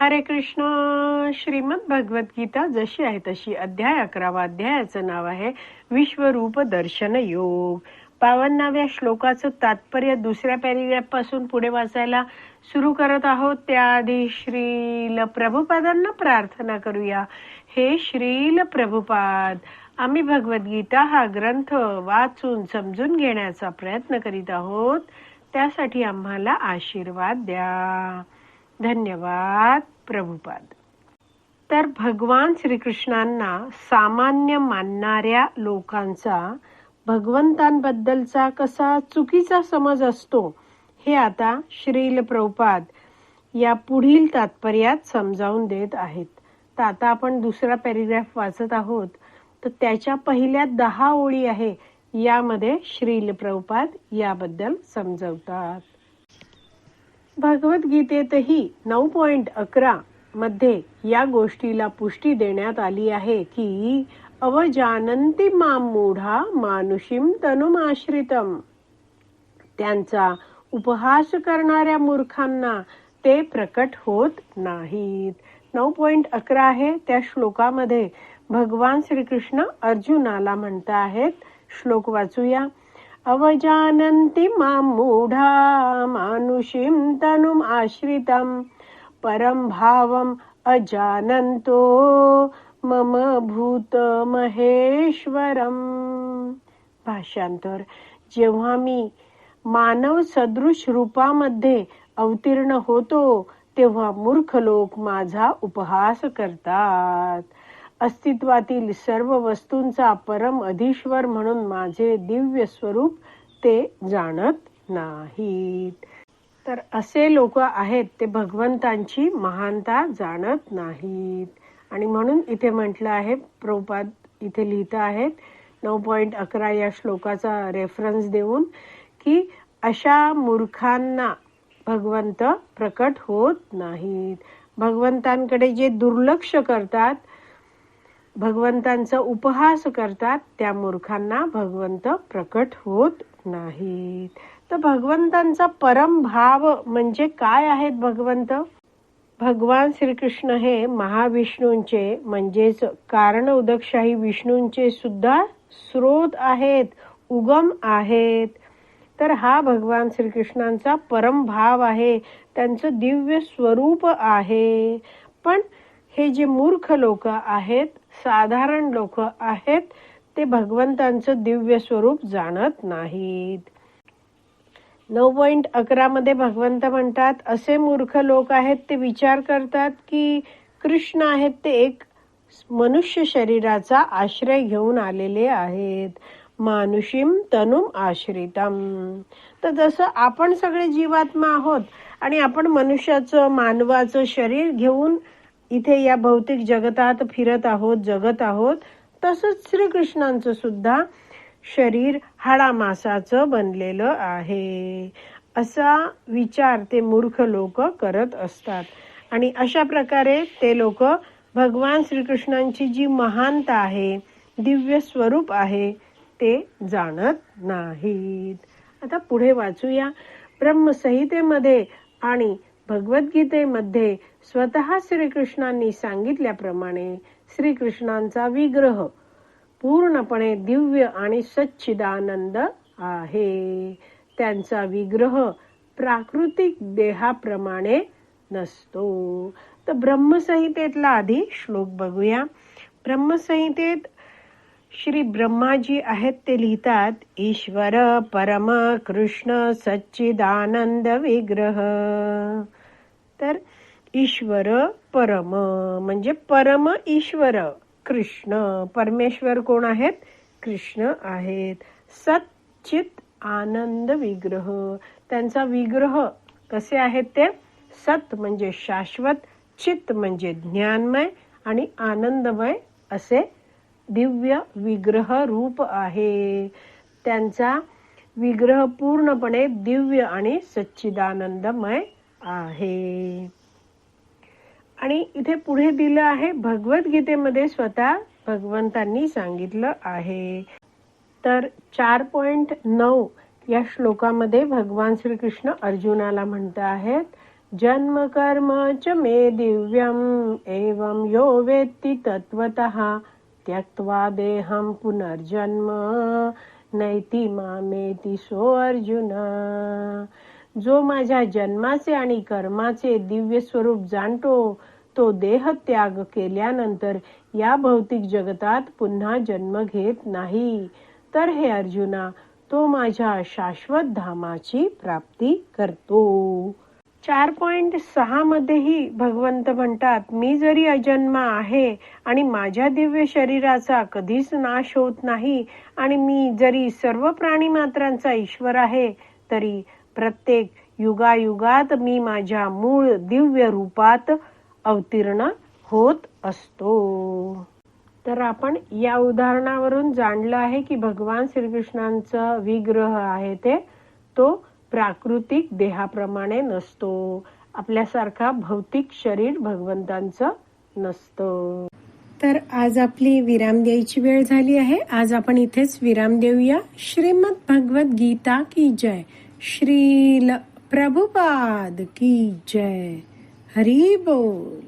हरे कृष्ण. श्रीमद भगवद्गीता जशी आहे तशी अध्याय अकरावा अध्यायाचं नाव आहे विश्वरूप दर्शन योग. बावन्नाव्या श्लोकाचं तात्पर्य दुसऱ्या पॅरिग्राफपासून पुढे वाचायला सुरू करत आहोत. त्याआधी श्रील प्रभुपादांना प्रार्थना करूया. हे श्रील प्रभुपाद आम्ही भगवद्गीता हा ग्रंथ वाचून समजून घेण्याचा प्रयत्न करीत आहोत. त्यासाठी आम्हाला आशीर्वाद द्या. धन्यवाद प्रभुपाद. तर भगवान श्रीकृष्णांना सामान्य मानणाऱ्या लोकांचा भगवंतांबद्दलचा कसा चुकीचा समज असतो हे आता श्रील प्रभुपाद या पुढील तात्पर्यात समजावून देत आहेत. तर आता आपण दुसरा पॅरेग्राफ वाचत आहोत. तर त्याच्या पहिल्या दहा ओळी आहे यामध्ये श्रील प्रभुपाद याबद्दल समजवतात. भगवद्गीतेतही नऊ पॉइंट अकरा मध्ये या गोष्टीला पुष्टी देण्यात आली आहे की अवजानंती माम मूढा मानुषीम तनुमाश्रितम. त्यांचा उपहास करणाऱ्या मूर्खांना ते प्रकट होत नाहीत. नऊ पॉइंट अकरा आहे. त्या श्लोकामध्ये भगवान श्रीकृष्ण अर्जुनाला म्हणता आहेत श्लोक वाचूया. अवजानन्ति मां मूढा मानुषीं तनुम् आश्रितं परं भावम् अजानन्तो मम भूतमहेश्वरम्। भाषांतर जेव्हा मी मानव सदृश रूपामध्ये अवतीर्ण होतो तेव्हा मूर्ख लोक माझा उपहास करतात। अस्तित्वातील सर्व वस्तूंचा परम अधीश्वर म्हणून माझे दिव्य स्वरूप ते जाणत नाहीत. तर असे लोक आहेत ते भगवंतांची महानता जाणत नाहीत. आणि म्हणून इथे म्हटलं आहे प्रोपाद इथे लिहितं आहेत नऊ पॉईंट अकरा या श्लोकाचा रेफरन्स देऊन की अशा मूर्खांना भगवंत प्रकट होत नाहीत. भगवंतांकडे जे दुर्लक्ष करतात भगवंतांचा उपहास करतात त्या मूर्खांना भगवंत प्रकट होत नाहीत. तर भगवंतांचा परम भाव म्हणजे काय आहेत भगवंत? भगवान श्रीकृष्ण हे महाविष्णूंचे म्हणजेच कारण उदकशाही विष्णूंचे सुद्धा स्रोत आहेत उगम आहेत. तर हा भगवान श्रीकृष्णांचा परम भाव आहे त्यांचं दिव्य स्वरूप आहे. पण हे जे मूर्ख लोक आहेत साधारण लोक आहेत ते भगवंतांचं दिव्य स्वरूप जाणत नाहीत. नऊ पॉइंट अकरा मध्ये भगवंत म्हणतात असे मूर्ख लोक आहेत ते विचार करतात की कृष्ण आहेत ते एक मनुष्य शरीराचा आश्रय घेऊन आलेले आहेत. मानुषीम तनुम आश्रितम. तर जसं आपण सगळे जीवात्मा आहोत आणि आपण मनुष्याचं मानवाचं शरीर घेऊन इथे या भौतिक जगतात फिरत आहोत जगत आहोत. तसंच श्रीकृष्णांचं सुद्धा शरीर हाडामासाचं बनलेलं आहे. असा विचार ते मूर्ख लोक करत असतात. आणि अशा प्रकारे ते लोक भगवान श्रीकृष्णांची जी महानता आहे दिव्य स्वरूप आहे ते जाणत नाहीत. आता पुढे वाचूया. ब्रह्मसंहितेमध्ये आणि भगवद्गीतेमध्ये स्वतः श्रीकृष्णांनी सांगितल्याप्रमाणे श्रीकृष्णांचा विग्रह पूर्णपणे दिव्य आणि सच्चिदानंद आहे. त्यांचा विग्रह प्राकृतिक देहाप्रमाणे नसतो. तर ब्रह्मसंहितेतला आधी श्लोक बघूया. ब्रह्मसंहितेत श्री ब्रह्माजी आहेत ते लिहितात ईश्वर परम कृष्ण सच्चिदानंद विग्रह. तर ईश्वर परम म्हणजे परम ईश्वर कृष्ण. परमेश्वर कोण आहेत? कृष्ण आहेत. सच्चित आनंद विग्रह. त्यांचा विग्रह कसे आहेत ते? सत म्हणजे शाश्वत चित म्हणजे ज्ञानमय आणि आनंदमय असे दिव्य विग्रह रूप आहे. त्यांचा विग्रह पूर्णपणे दिव्य आणि सच्चिदानंदमय आहे. आणि इथे पुढे दिलं आहे भगवद्गीतेमध्ये स्वतः भगवंतांनी सांगितलं आहे. तर चार पॉइंट नऊ या श्लोकामध्ये भगवान श्रीकृष्ण अर्जुनाला म्हणत आहेत जन्म कर्म च मे दिव्यम एवं यो वेत्ती तत्वत त्यक्त्वा देहं पुनर्जन्म नैति मामेती सो अर्जुन जो माझ्या जन्माचे आणि कर्माचे दिव्य स्वरूप जाणतो तो देह त्याग केल्यानंतर या भौतिक जगतात पुन्हा जन्म घेत नाही. तर हे अर्जुना तो माझ्या शाश्वत धामाची प्राप्ती करतो. चार पॉइंट सहा मध्येही भगवंत म्हणतात मी जरी अजन्मा आहे आणि माझ्या दिव्य शरीराचा कधीच नाश होत नाही आणि मी जरी सर्व प्राणी मात्रांचा ईश्वर आहे तरी प्रत्येक युगायुगात मी माझ्या मूळ दिव्य रूपात अवतीर्ण होत असतो. तर आपण या उदाहरणावरून जाणलं आहे की भगवान श्रीकृष्णांचा विग्रह आहे ते. तो प्राकृतिक देहाप्रमाणे नसतो. आपल्यासारखा भौतिक शरीर भगवंतांचं नसतं. तर आज आपली विराम द्यायची वेळ झाली आहे. आज आपण इथेच विराम देऊया. श्रीमद भगवत गीता की जय? श्रील प्रभुपाद की जय। हरी बोल।